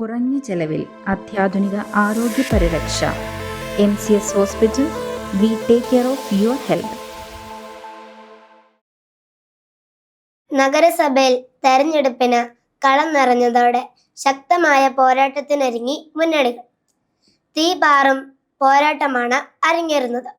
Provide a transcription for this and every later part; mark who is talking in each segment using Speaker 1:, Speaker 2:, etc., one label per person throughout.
Speaker 1: കുറഞ്ഞ ചെലവിൽ അത്യാധുനിക ആരോഗ്യ പരിരക്ഷ. M C S hospital we take care of your health.
Speaker 2: നഗരസഭയിൽ തെരഞ്ഞെടുപ്പിന് കളം നിറഞ്ഞതോടെ ശക്തമായ പോരാട്ടത്തിനൊരുങ്ങി മുന്നണികൾ. തീപാറും പോരാട്ടമാണ് അരങ്ങേറുന്നത്.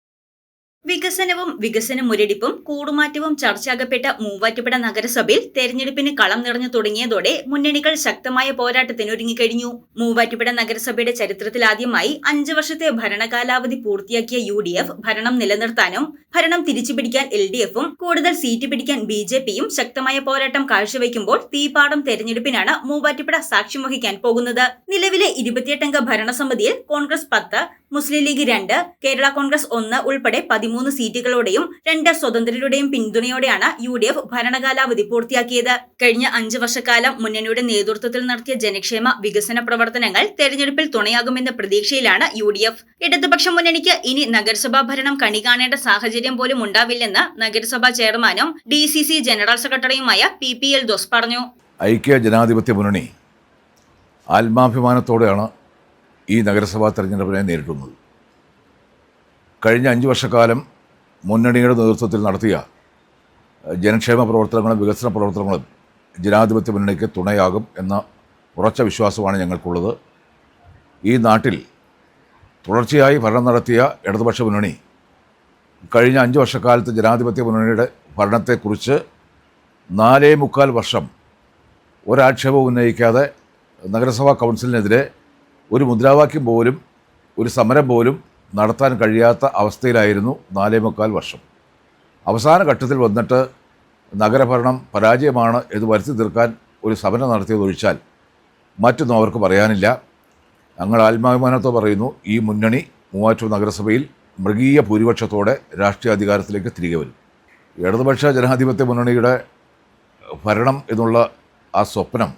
Speaker 3: വികസനവും വികസന മുരടിപ്പും കൂടുമാറ്റവും ചർച്ചയാകപ്പെട്ട മൂവാറ്റുപുഴ നഗരസഭയിൽ തെരഞ്ഞെടുപ്പിന് കളം നിറഞ്ഞു തുടങ്ങിയതോടെ മുന്നണികൾ ശക്തമായ പോരാട്ടത്തിനൊരുങ്ങിക്കഴിഞ്ഞു മൂവാറ്റുപുഴ നഗരസഭയുടെ ചരിത്രത്തിലാദ്യമായി അഞ്ചു വർഷത്തെ ഭരണകാലാവധി പൂർത്തിയാക്കിയ യു ഡി എഫ് ഭരണം നിലനിർത്താനും ഭരണം തിരിച്ചുപിടിക്കാൻ എൽ ഡി എഫും കൂടുതൽ സീറ്റ് പിടിക്കാൻ ബി ജെ പിയും ശക്തമായ പോരാട്ടം കാഴ്ചവെക്കുമ്പോൾ തീപാടം തെരഞ്ഞെടുപ്പിനാണ് മൂവാറ്റുപുഴ സാക്ഷ്യം വഹിക്കാൻ പോകുന്നത്. നിലവിലെ ഇരുപത്തിയെട്ടംഗ ഭരണസമിതിയിൽ കോൺഗ്രസ് പത്ത് മുസ്ലിം ലീഗ് രണ്ട് കേരള കോൺഗ്രസ് ഒന്ന് ഉൾപ്പെടെ പതിമൂന്ന് സീറ്റുകളോടെയും രണ്ട് സ്വതന്ത്രരുടെയും പിന്തുണയോടെയാണ് യു ഡി എഫ് ഭരണകാലാവധി പൂർത്തിയാക്കിയത്. കഴിഞ്ഞ അഞ്ചു വർഷക്കാലം മുന്നണിയുടെ നേതൃത്വത്തിൽ നടത്തിയ ജനക്ഷേമ വികസന പ്രവർത്തനങ്ങൾ തെരഞ്ഞെടുപ്പിൽ തുണയാകുമെന്ന പ്രതീക്ഷയിലാണ് യു ഡി എഫ് ഇടതുപക്ഷ മുന്നണിക്ക് ഇനി നഗരസഭാ ഭരണം കണി കാണേണ്ട സാഹചര്യം പോലും ഉണ്ടാവില്ലെന്ന് നഗരസഭാ ചെയർമാനും ഡി സി സി ജനറൽ സെക്രട്ടറിയുമായ പി പി എൽ ദോസ് പറഞ്ഞു.
Speaker 4: ഐക്യ ജനാധിപത്യ മുന്നണി ആത്മാഭിമാനത്തോടെയാണ് ഈ നഗരസഭാ തെരഞ്ഞെടുപ്പിനെ നേരിടുന്നത്. കഴിഞ്ഞ അഞ്ച് വർഷക്കാലം മുന്നണിയുടെ നേതൃത്വത്തിൽ നടത്തിയ ജനക്ഷേമ പ്രവർത്തനങ്ങളും വികസന പ്രവർത്തനങ്ങളും ജനാധിപത്യ മുന്നണിക്ക് തുണയാകും എന്ന ഉറച്ച വിശ്വാസമാണ് ഞങ്ങൾക്കുള്ളത്. ഈ നാട്ടിൽ തുടർച്ചയായി ഭരണം നടത്തിയ ഇടതുപക്ഷ മുന്നണി കഴിഞ്ഞ അഞ്ച് വർഷക്കാലത്ത് ജനാധിപത്യ മുന്നണിയുടെ ഭരണത്തെക്കുറിച്ച് നാലേ മുക്കാൽ വർഷം ഒരാക്ഷേപവും ഉന്നയിക്കാതെ നഗരസഭാ കൗൺസിലിനെതിരെ ഒരു മുദ്രാവാക്യം പോലും ഒരു സമരം പോലും നടത്താൻ കഴിയാത്ത അവസ്ഥയിലായിരുന്നു നാലേ മുക്കാൽ വർഷം. അവസാന ഘട്ടത്തിൽ വന്നിട്ട് നഗരഭരണം പരാജയമാണ് എന്ന് വരുത്തി തീർക്കാൻ ഒരു സമരം നടത്തിയതൊഴിച്ചാൽ മറ്റൊന്നും അവർക്ക് പറയാനില്ല. ഞങ്ങൾ ആത്മാഭിമാനത്തോ പറയുന്നു ഈ മുന്നണി മൂവാറ്റൂർ നഗരസഭയിൽ മൃഗീയ ഭൂരിപക്ഷത്തോടെ രാഷ്ട്രീയ അധികാരത്തിലേക്ക് തിരികെ വരും. ഇടതുപക്ഷ ജനാധിപത്യ മുന്നണിയുടെ ഭരണം എന്നുള്ള ആ സ്വപ്നം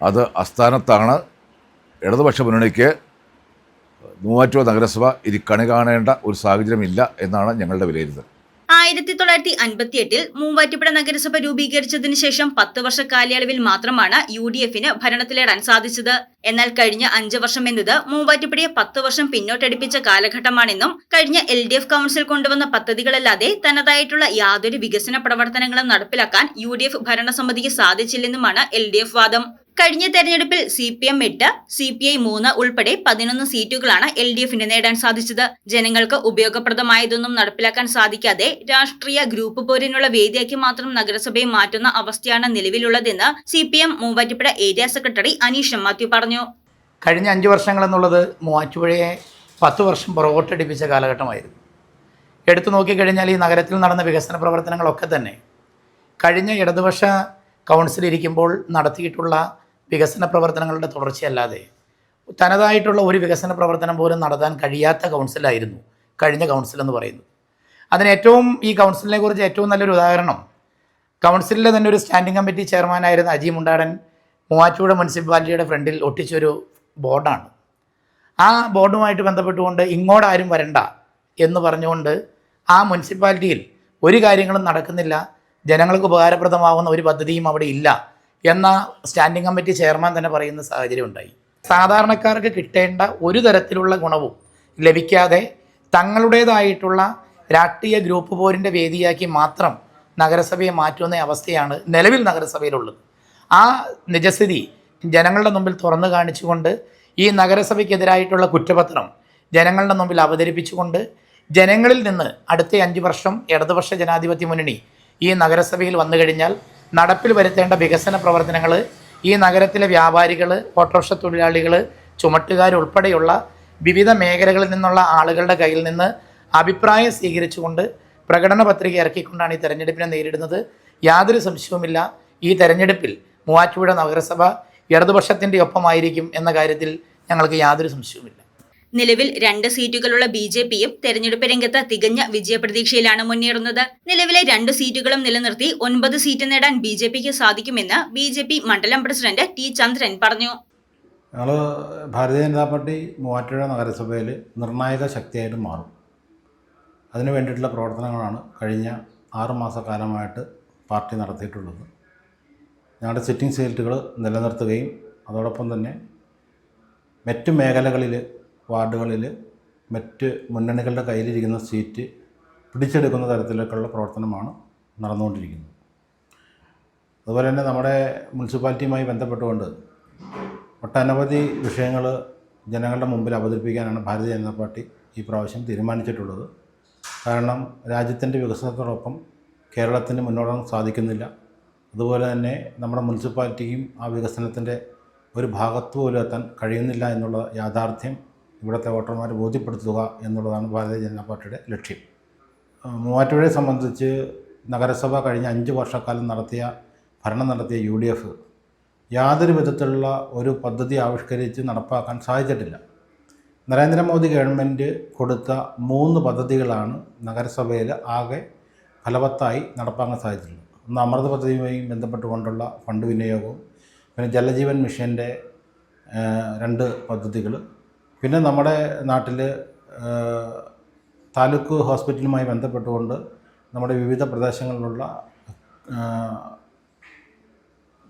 Speaker 4: അത് അസ്ഥാനത്താണ്. ഇടതുപക്ഷ മുന്നണിക്ക് മൂവാറ്റുപുഴ നഗരസഭ ഇനി കണി കാണേണ്ട ഒരു സാഹചര്യമില്ല എന്നാണ് ഞങ്ങളുടെ വിലയിരുത്തൽ.
Speaker 3: ആയിരത്തി തൊള്ളായിരത്തി അൻപത്തി എട്ടിൽ മൂവാറ്റുപുഴ നഗരസഭ രൂപീകരിച്ചതിന് ശേഷം പത്ത് വർഷ കാലയളവിൽ മാത്രമാണ് യു ഡി എഫിന് ഭരണത്തിലേറാൻ സാധിച്ചത്. എന്നാൽ കഴിഞ്ഞ അഞ്ച് വർഷം എന്നത് മൂവാറ്റുപുഴയെ പത്ത് വർഷം പിന്നോട്ടടിപ്പിച്ച കാലഘട്ടമാണെന്നും കഴിഞ്ഞ എൽ ഡി എഫ് കൗൺസിൽ കൊണ്ടുവന്ന പദ്ധതികളല്ലാതെ തനതായിട്ടുള്ള യാതൊരു വികസന പ്രവർത്തനങ്ങളും നടപ്പിലാക്കാൻ യു ഡി എഫ് ഭരണസമിതിക്ക് സാധിച്ചില്ലെന്നുമാണ് എൽ ഡി എഫ് വാദം. കഴിഞ്ഞ തെരഞ്ഞെടുപ്പിൽ സി പി എം എട്ട് സി പി ഐ മൂന്ന് ഉൾപ്പെടെ പതിനൊന്ന് സീറ്റുകളാണ് എൽ ഡി എഫിന് നേടാൻ സാധിച്ചത്. ജനങ്ങൾക്ക് ഉപയോഗപ്രദമായതൊന്നും നടപ്പിലാക്കാൻ സാധിക്കാതെ രാഷ്ട്രീയ ഗ്രൂപ്പ് പോരിനുള്ള വേദിയാക്കി മാത്രം നഗരസഭയെ മാറ്റുന്ന അവസ്ഥയാണ് നിലവിലുള്ളതെന്ന് C P M Muvattupuzha area secretary Aneesh Mathew പറഞ്ഞു.
Speaker 5: കഴിഞ്ഞ അഞ്ച് വർഷങ്ങളെന്നുള്ളത് മൂവാറ്റുപുഴയെ പത്ത് വർഷം പുറകോട്ടടിപ്പിച്ച കാലഘട്ടമായിരുന്നു. എടുത്തു നോക്കിക്കഴിഞ്ഞാൽ ഈ നഗരത്തിൽ നടന്ന വികസന പ്രവർത്തനങ്ങളൊക്കെ തന്നെ കഴിഞ്ഞ ഇടതുപക്ഷ കൗൺസിൽ ഇരിക്കുമ്പോൾ നടത്തിയിട്ടുള്ള വികസന പ്രവർത്തനങ്ങളുടെ തുടർച്ചയല്ലാതെ തനതായിട്ടുള്ള ഒരു വികസന പ്രവർത്തനം പോലും നടത്താൻ കഴിയാത്ത കൗൺസിലായിരുന്നു കഴിഞ്ഞ കൗൺസിൽ എന്ന് പറയുന്നത്. അതിന് ഏറ്റവും ഈ കൗൺസിലിനെ കുറിച്ച് ഏറ്റവും നല്ലൊരു ഉദാഹരണം കൗൺസിലിലെ തന്നെ ഒരു സ്റ്റാൻഡിംഗ് കമ്മിറ്റി ചെയർമാനായിരുന്ന അജി മുണ്ടാടൻ മൂവാറ്റുപുഴ മുനിസിപ്പാലിറ്റിയുടെ ഫ്രണ്ടിൽ ഒട്ടിച്ചൊരു ബോർഡാണ്. ആ ബോർഡുമായിട്ട് ബന്ധപ്പെട്ടുകൊണ്ട് ഇങ്ങോട്ട് ആരും വരണ്ട എന്ന് പറഞ്ഞുകൊണ്ട് ആ മുനിസിപ്പാലിറ്റിയിൽ ഒരു കാര്യങ്ങളും നടക്കുന്നില്ല ജനങ്ങൾക്ക് ഉപകാരപ്രദമാകുന്ന ഒരു പദ്ധതിയും അവിടെ ഇല്ല. എന്ന സ്റ്റാൻഡിംഗ് കമ്മിറ്റി ചെയർമാൻ തന്നെ പറയുന്ന സാഹചര്യം ഉണ്ടായി. സാധാരണക്കാർക്ക് കിട്ടേണ്ട ഒരു തരത്തിലുള്ള ഗുണവും ലഭിക്കാതെ തങ്ങളുടേതായിട്ടുള്ള രാഷ്ട്രീയ ഗ്രൂപ്പ് പോരിന്റെ വേദിയാക്കി മാത്രം നഗരസഭയെ മാറ്റുന്ന അവസ്ഥയാണ് നിലവിൽ നഗരസഭയിലുള്ളത്. ആ നിജസ്ഥിതി ജനങ്ങളുടെ മുമ്പിൽ തുറന്നു കാണിച്ചുകൊണ്ട് ഈ നഗരസഭയ്ക്കെതിരായിട്ടുള്ള കുറ്റപത്രം ജനങ്ങളുടെ മുമ്പിൽ അവതരിപ്പിച്ചുകൊണ്ട് ജനങ്ങളിൽ നിന്ന് അടുത്ത അഞ്ച് വർഷം ഇടതുപക്ഷ ജനാധിപത്യ മുന്നണി ഈ നഗരസഭയിൽ വന്നു കഴിഞ്ഞാൽ നടപ്പിൽ വരുത്തേണ്ട വികസന പ്രവർത്തനങ്ങൾ ഈ നഗരത്തിലെ വ്യാപാരികൾ ഓട്ടോറിക്ഷ തൊഴിലാളികൾ ചുമട്ടുകാരുൾപ്പെടെയുള്ള വിവിധ മേഖലകളിൽ നിന്നുള്ള ആളുകളുടെ കയ്യിൽ നിന്ന് അഭിപ്രായം സ്വീകരിച്ചുകൊണ്ട് പ്രകടന പത്രിക ഇറക്കിക്കൊണ്ടാണ് ഈ തെരഞ്ഞെടുപ്പിനെ നേരിടുന്നത്. യാതൊരു സംശയവുമില്ല. ഈ തെരഞ്ഞെടുപ്പിൽ മൂവാറ്റുപുഴ നഗരസഭ ഇടതുപക്ഷത്തിന്റെ ഒപ്പമായിരിക്കും എന്ന കാര്യത്തിൽ ഞങ്ങൾക്ക് യാതൊരു സംശയവുമില്ല.
Speaker 3: നിലവിൽ രണ്ട് സീറ്റുകളുള്ള ബി ജെ പിയും തെരഞ്ഞെടുപ്പ് രംഗത്ത് തികഞ്ഞ വിജയപ്രതീക്ഷയിലാണ് മുന്നേറുന്നത്. നിലവിലെ രണ്ട് സീറ്റുകളും നിലനിർത്തി ഒൻപത് സീറ്റ് നേടാൻ ബി ജെ പിക്ക് സാധിക്കുമെന്ന് ബി ജെ പി മണ്ഡലം പ്രസിഡന്റ് ടി ചന്ദ്രൻ പറഞ്ഞു.
Speaker 6: ഞങ്ങൾ ഭാരതീയ ജനതാ പാർട്ടി മൂവാറ്റുപുഴ നഗരസഭയിൽ നിർണായക ശക്തിയായിട്ട് മാറും. അതിനു വേണ്ടിയിട്ടുള്ള പ്രവർത്തനങ്ങളാണ് കഴിഞ്ഞ ആറുമാസക്കാലമായിട്ട് മാസക്കാലമായിട്ട് പാർട്ടി നടത്തിയിട്ടുള്ളത്. ഞങ്ങളുടെ സിറ്റിംഗ് സീറ്റുകൾ നിലനിർത്തുകയും അതോടൊപ്പം തന്നെ മറ്റു മേഖലകളിൽ വാർഡുകളിൽ മറ്റ് മുന്നണികളുടെ കയ്യിലിരിക്കുന്ന സീറ്റ് പിടിച്ചെടുക്കുന്ന തരത്തിലേക്കുള്ള പ്രവർത്തനമാണ് നടന്നുകൊണ്ടിരിക്കുന്നത്. അതുപോലെ തന്നെ നമ്മുടെ മുനിസിപ്പാലിറ്റിയുമായി ബന്ധപ്പെട്ടുകൊണ്ട് ഒട്ടനവധി വിഷയങ്ങൾ ജനങ്ങളുടെ മുമ്പിൽ അവതരിപ്പിക്കാനാണ് ഭാരതീയ ജനതാ പാർട്ടി ഈ പ്രാവശ്യം തീരുമാനിച്ചിട്ടുള്ളത്. കാരണം രാജ്യത്തിന്റെ വികസനത്തോടൊപ്പം കേരളത്തിന് മുന്നോട്ടാൻ സാധിക്കുന്നില്ല. അതുപോലെ തന്നെ നമ്മുടെ മുനിസിപ്പാലിറ്റിക്കും ആ വികസനത്തിന്റെ ഒരു ഭാഗത്ത് പോലും എത്താൻ കഴിയുന്നില്ല എന്നുള്ള യാഥാർത്ഥ്യം ഇവിടുത്തെ വോട്ടർമാരെ ബോധ്യപ്പെടുത്തുക എന്നുള്ളതാണ് ഭാരതീയ ജനതാ പാർട്ടിയുടെ ലക്ഷ്യം. മൂവാറ്റുപുഴയെ സംബന്ധിച്ച് നഗരസഭ കഴിഞ്ഞ അഞ്ച് വർഷക്കാലം നടത്തിയ ഭരണം നടത്തിയ യു ഡി എഫ് യാതൊരു വിധത്തിലുള്ള ഒരു പദ്ധതി ആവിഷ്കരിച്ച് നടപ്പാക്കാൻ സാധിച്ചിട്ടില്ല. നരേന്ദ്രമോദി ഗവൺമെന്റ് കൊടുത്ത മൂന്ന് പദ്ധതികളാണ് നഗരസഭയിൽ ആകെ ഫലവത്തായി നടപ്പാക്കാൻ സാധിച്ചിട്ടുള്ളത്. ഒന്ന് അമൃത പദ്ധതിയുമായി ബന്ധപ്പെട്ടുകൊണ്ടുള്ള ഫണ്ട് വിനിയോഗവും പിന്നെ ജലജീവൻ മിഷന്റെ രണ്ട് പദ്ധതികൾ പിന്നെ നമ്മുടെ നാട്ടിൽ താലൂക്ക് ഹോസ്പിറ്റലുമായി ബന്ധപ്പെട്ടുകൊണ്ട് നമ്മുടെ വിവിധ പ്രദേശങ്ങളിലുള്ള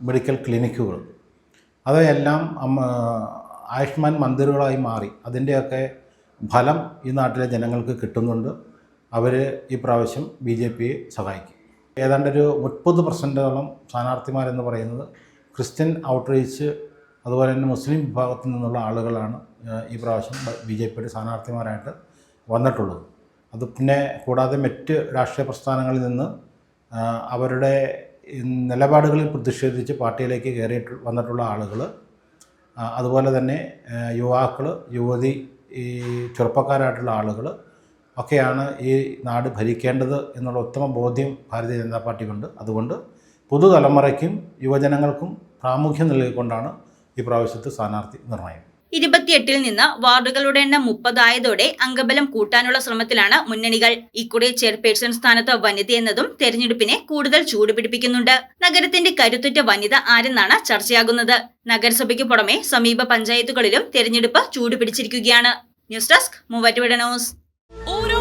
Speaker 6: മെഡിക്കൽ ക്ലിനിക്കുകൾ. അവയെല്ലാം ആയുഷ്മാൻ മന്ദിറുകളായി മാറി. അതിന്റെയൊക്കെ ഫലം ഈ നാട്ടിലെ ജനങ്ങൾക്ക് കിട്ടുന്നുണ്ട്. അവർ ഈ പ്രാവശ്യം ബി ജെ പിയെ സഹായിക്കും. ഏതാണ്ടൊരു മുപ്പത് പെർസെന്റോളം സ്ഥാനാർത്ഥിമാരെന്ന് പറയുന്നത് ക്രിസ്ത്യൻ ഔട്ട്റീച്ച് അതുപോലെ തന്നെ മുസ്ലിം വിഭാഗത്തിൽ നിന്നുള്ള ആളുകളാണ് ഈ പ്രാവശ്യം ബി ജെ പിയുടെ സ്ഥാനാർത്ഥിമാരായിട്ട് വന്നിട്ടുള്ളത്. അത് പിന്നെ കൂടാതെ മറ്റ് രാഷ്ട്രീയ പ്രസ്ഥാനങ്ങളിൽ നിന്ന് അവരുടെ നിലപാടുകളിൽ പ്രതിഷേധിച്ച് പാർട്ടിയിലേക്ക് കയറിയിട്ട് വന്നിട്ടുള്ള ആളുകൾ അതുപോലെ തന്നെ യുവാക്കൾ യുവതി ഈ ചെറുപ്പക്കാരായിട്ടുള്ള ആളുകൾ ഒക്കെയാണ് ഈ നാട് ഭരിക്കേണ്ടത് എന്നുള്ള ഉത്തമ ബോധ്യം ഭാരതീയ ജനതാ പാർട്ടിക്കുണ്ട്. അതുകൊണ്ട് പുതുതലമുറയ്ക്കും യുവജനങ്ങൾക്കും പ്രാമുഖ്യം നൽകിക്കൊണ്ടാണ് ഈ പ്രാവശ്യത്തെ സ്ഥാനാർത്ഥി നിർണയം.
Speaker 3: ഇരുപത്തിയെട്ടിൽ നിന്ന് വാർഡുകളുടെ എണ്ണം മുപ്പതായതോടെ അംഗബലം കൂട്ടാനുള്ള ശ്രമത്തിലാണ് മുന്നണികൾ. ഇക്കുറി ചെയർപേഴ്സൺ സ്ഥാനത്ത് വനിത എന്നതും തെരഞ്ഞെടുപ്പിനെ കൂടുതൽ ചൂടുപിടിപ്പിക്കുന്നുണ്ട്. നഗരത്തിന്റെ കരുത്തുറ്റ വനിത ആരെന്നാണ് ചർച്ചയാകുന്നത്. നഗരസഭയ്ക്ക് പുറമെ സമീപ പഞ്ചായത്തുകളിലും തെരഞ്ഞെടുപ്പ് ചൂടുപിടിച്ചിരിക്കുകയാണ്. News desk Muvattupuzha news.
Speaker 7: ഓരോ